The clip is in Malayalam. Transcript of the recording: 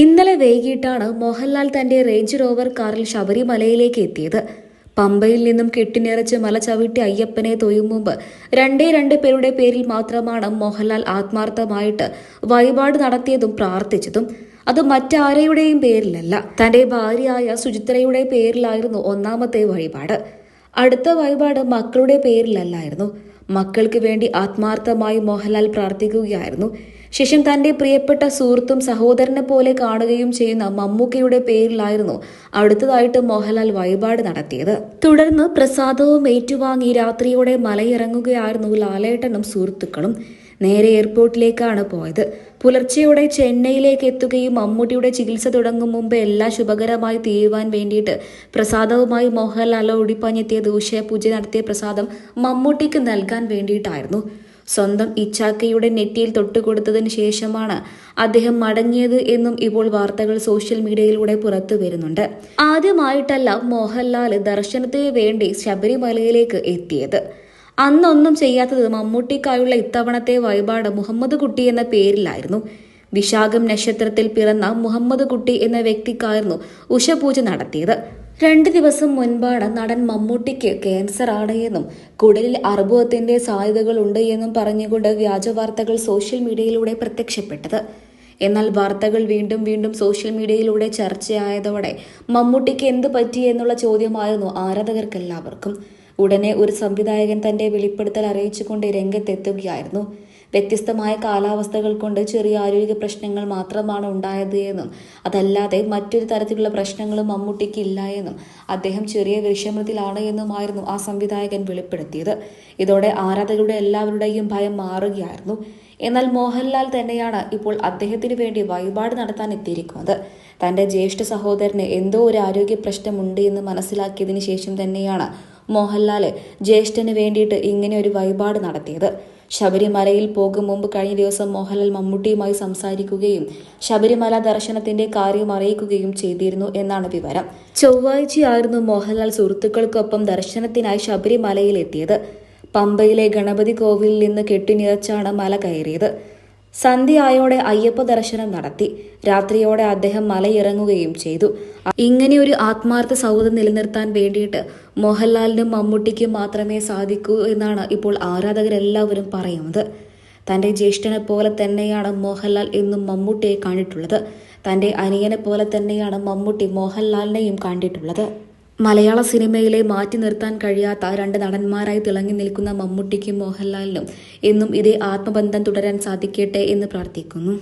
ഇന്നലെ വൈകിട്ടാണ് മോഹൻലാൽ തന്റെ റേഞ്ച് റോവർ കാറിൽ ശബരിമലയിലേക്ക് എത്തിയത്. പമ്പയിൽ നിന്നും കെട്ടിനിറച്ച് മല ചവിട്ടി അയ്യപ്പനെ തൊയ്യും മുമ്പ് രണ്ടേ രണ്ട് പേരുടെ പേരിൽ മാത്രമാണ് മോഹൻലാൽ ആത്മാർത്ഥമായിട്ട് വഴിപാട് നടത്തിയതും പ്രാർത്ഥിച്ചതും. അത് മറ്റാരെയുടെയും പേരിലല്ല തന്റെ ഭാര്യയായ സുചിത്രയുടെ പേരിലായിരുന്നു ഒന്നാമത്തെ വഴിപാട്. അടുത്ത വഴിപാട് മക്കളുടെ പേരിലല്ലായിരുന്നു. മക്കൾക്ക് വേണ്ടി ആത്മാർത്ഥമായി മോഹൻലാൽ പ്രാർത്ഥിക്കുകയായിരുന്നു. ശേഷം തന്റെ പ്രിയപ്പെട്ട സുഹൃത്തും സഹോദരനെ പോലെ കാണുകയും ചെയ്യുന്ന മമ്മൂക്കയുടെ പേരിലായിരുന്നു അടുത്തതായിട്ട് മോഹൻലാൽ വഴിപാട് നടത്തിയത്. തുടർന്ന് പ്രസാദവും ഏറ്റുവാങ്ങി രാത്രിയോടെ മലയിറങ്ങുകയായിരുന്നു ലാലേട്ടനും സുഹൃത്തുക്കളും. നേരെ എയർപോർട്ടിലേക്കാണ് പോയത്. പുലർച്ചെയോടെ ചെന്നൈയിലേക്ക് എത്തുകയും മമ്മൂട്ടിയുടെ ചികിത്സ തുടങ്ങും മുമ്പ് എല്ലാം ശുഭകരമായി തീരുവാൻ വേണ്ടിയിട്ട് പ്രസാദവുമായി മോഹൻലാൽ ഓടിപ്പാഞ്ഞെത്തിയ ദൂഷ്യപൂജ നടത്തിയ പ്രസാദം മമ്മൂട്ടിക്ക് നൽകാൻ വേണ്ടിയിട്ടായിരുന്നു. സ്വന്തം ഇച്ചാക്കയുടെ നെറ്റിയിൽ തൊട്ടുകൊടുത്തതിന് ശേഷമാണ് അദ്ദേഹം മടങ്ങിയത് എന്നും ഇപ്പോൾ വാർത്തകൾ സോഷ്യൽ മീഡിയയിലൂടെ പുറത്തു വരുന്നുണ്ട്. ആദ്യമായിട്ടല്ല മോഹൻലാൽ ദർശനത്തിന് വേണ്ടി ശബരിമലയിലേക്ക് എത്തിയത്. അന്നൊന്നും ചെയ്യാത്തത് മമ്മൂട്ടിക്കായുള്ള ഇത്തവണത്തെ വഴിപാട് മുഹമ്മദ് കുട്ടി എന്ന പേരിലായിരുന്നു. വിശാഖം നക്ഷത്രത്തിൽ പിറന്ന മുഹമ്മദ് കുട്ടി എന്ന വ്യക്തിക്കായിരുന്നു ഉഷപൂജ നടത്തിയത്. രണ്ട് ദിവസം മുൻപാണ് നടൻ മമ്മൂട്ടിക്ക് ക്യാൻസർ ആണ് എന്നും കുടലിൽ അർബുദത്തിന്റെ സാധ്യതകളുണ്ട് എന്നും പറഞ്ഞുകൊണ്ട് വ്യാജ വാർത്തകൾ സോഷ്യൽ മീഡിയയിലൂടെ പ്രത്യക്ഷപ്പെട്ടത്. എന്നാൽ വാർത്തകൾ വീണ്ടും വീണ്ടും സോഷ്യൽ മീഡിയയിലൂടെ ചർച്ചയായതോടെ മമ്മൂട്ടിക്ക് എന്ത് പറ്റി എന്നുള്ള ചോദ്യമായിരുന്നു ആരാധകർക്കെല്ലാവർക്കും. ഉടനെ ഒരു സംവിധായകൻ തന്റെ വെളിപ്പെടുത്തൽ അറിയിച്ചുകൊണ്ട് രംഗത്തെത്തുകയായിരുന്നു. വ്യത്യസ്തമായ കാലാവസ്ഥകൾ കൊണ്ട് ചെറിയ ആരോഗ്യ പ്രശ്നങ്ങൾ മാത്രമാണ് ഉണ്ടായത് എന്നും അതല്ലാതെ മറ്റൊരു തരത്തിലുള്ള പ്രശ്നങ്ങളും മമ്മൂട്ടിക്ക് ഇല്ല എന്നും അദ്ദേഹം ചെറിയ വിഷമത്തിലാണ് എന്നുമായിരുന്നു ആ സംവിധായകൻ വെളിപ്പെടുത്തിയത്. ഇതോടെ ആരാധകരുടെ എല്ലാവരുടെയും ഭയം മാറുകയായിരുന്നു. എന്നാൽ മോഹൻലാൽ തന്നെയാണ് ഇപ്പോൾ അദ്ദേഹത്തിന് വേണ്ടി വഴിപാട് നടത്താൻ എത്തിയിരിക്കുന്നത്. തന്റെ ജ്യേഷ്ഠ സഹോദരന് എന്തോ ഒരു ആരോഗ്യ പ്രശ്നമുണ്ട് എന്ന് മനസ്സിലാക്കിയതിനു ശേഷം തന്നെയാണ് മോഹൻലാൽ ജ്യേഷ്ഠന് വേണ്ടിയിട്ട് ഇങ്ങനെ ഒരു വഴിപാട് നടത്തിയത്. ശബരിമലയിൽ പോകും മുമ്പ് കഴിഞ്ഞ ദിവസം മോഹൻലാൽ മമ്മൂട്ടിയുമായി സംസാരിക്കുകയും ശബരിമല ദർശനത്തിന്റെ കാര്യം അറിയിക്കുകയും ചെയ്തിരുന്നു എന്നാണ് വിവരം. ചൊവ്വാഴ്ചയായിരുന്നു മോഹൻലാൽ സുഹൃത്തുക്കൾക്കൊപ്പം ദർശനത്തിനായി ശബരിമലയിൽ എത്തിയത് പമ്പയിലെ ഗണപതി കോവിലിൽ നിന്ന് കെട്ടിനിറച്ചാണ് മല കയറിയത്. സന്ധ്യയായോടെ അയ്യപ്പ ദർശനം നടത്തി. രാത്രിയോടെ അദ്ദേഹം മലയിറങ്ങുകയും ചെയ്തു. ഇങ്ങനെ ഒരു ആത്മാർത്ഥ സൗഹൃദം നിലനിർത്താൻ വേണ്ടിയിട്ട് മോഹൻലാലിനും മമ്മൂട്ടിക്കും മാത്രമേ സാധിക്കൂ എന്നാണ് ഇപ്പോൾ ആരാധകരെല്ലാവരും പറയുന്നത്. തന്റെ ജ്യേഷ്ഠനെ പോലെ തന്നെയാണ് മോഹൻലാൽ എന്നും മമ്മൂട്ടിയെ കണ്ടിട്ടുള്ളത്. തന്റെ അനിയനെ പോലെ തന്നെയാണ് മമ്മൂട്ടി മോഹൻലാലിനെയും കണ്ടിട്ടുള്ളത്. മലയാള സിനിമയിലെ മാറ്റി നിർത്താൻ കഴിയാത്ത രണ്ട് നടന്മാരായി തിളങ്ങി നിൽക്കുന്ന മമ്മൂട്ടിക്കും മോഹൻലാലിനും എന്നും ഇതേ ആത്മബന്ധം തുടരാൻ സാധിക്കട്ടെ എന്ന് പ്രാർത്ഥിക്കുന്നു.